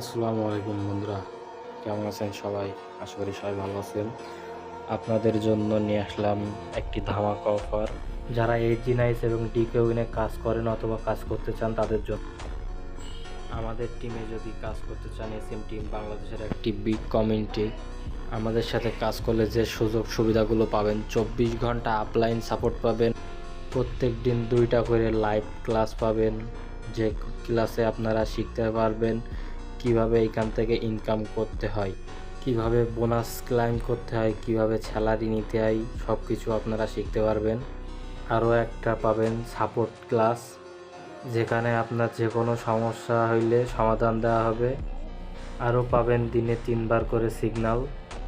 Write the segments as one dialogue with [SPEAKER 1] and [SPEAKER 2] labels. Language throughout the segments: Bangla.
[SPEAKER 1] আসসালামু আলাইকুম বন্ধুরা। কেমন আছেন সবাই? আশা করি সবাই ভালো আছেন। আপনাদের জন্য নিয়ে আসলাম একটি ধামাকা অফার। যারা নাইস এবং ডিকেউইনে কাজ করেন অথবা কাজ করতে চান তাদের জন্য। আমাদের টিমে যদি কাজ করতে চান এসএম টিম বাংলাদেশের একটি বিগ কমিউনিটি আমাদের সাথে কাজ করলে যে সুযোগ সুবিধাগুলো পাবেন, চব্বিশ ঘণ্টা আপলাইন সাপোর্ট পাবেন, প্রত্যেক দিন দুইটা করে লাইভ ক্লাস পাবেন, যে ক্লাসে আপনারা শিখতে পারবেন। কীভাবে এখান থেকে ইনকাম করতে হয়, কীভাবে বোনাস ক্লাইম করতে হয়, কীভাবে স্যালারি নিতে হয় সব কিছু আপনারা শিখতে পারবেন। আরও একটা পাবেন সাপোর্ট ক্লাস যেখানে আপনার যে কোনো সমস্যা হইলে সমাধান দেওয়া হবে। আরও পাবেন দিনে তিনবার করে সিগন্যাল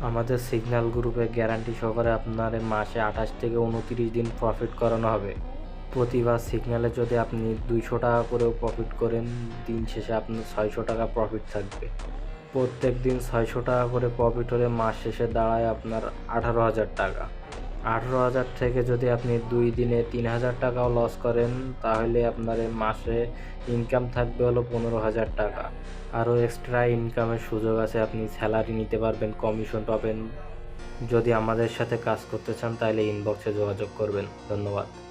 [SPEAKER 1] আমাদের সিগন্যাল গ্রুপে গ্যারান্টি সহকারে আপনার মাসে আঠাশ থেকে উনত্রিশ দিন প্রফিট করানো হবে। প্রতিবার সিগন্যালে যদি আপনি দুইশো টাকা করেও প্রফিট করেন, দিন শেষে আপনার ছয়শো টাকা প্রফিট থাকবে। প্রত্যেক দিন ছয়শো টাকা করে প্রফিট হলে মাস শেষে দাঁড়ায় আপনার আঠারো হাজার টাকা। আঠারো হাজার থেকে যদি আপনি দুই দিনে তিন হাজার টাকাও লস করেন, তাহলে আপনার মাসে ইনকাম থাকবে হলো পনেরো হাজার টাকা। আরও এক্সট্রা ইনকামের সুযোগ আছে, আপনি স্যালারি নিতে পারবেন কমিশন পাবেন। যদি আমাদের সাথে কাজ করতে চান, তাহলে ইনবক্সে যোগাযোগ করবেন। ধন্যবাদ।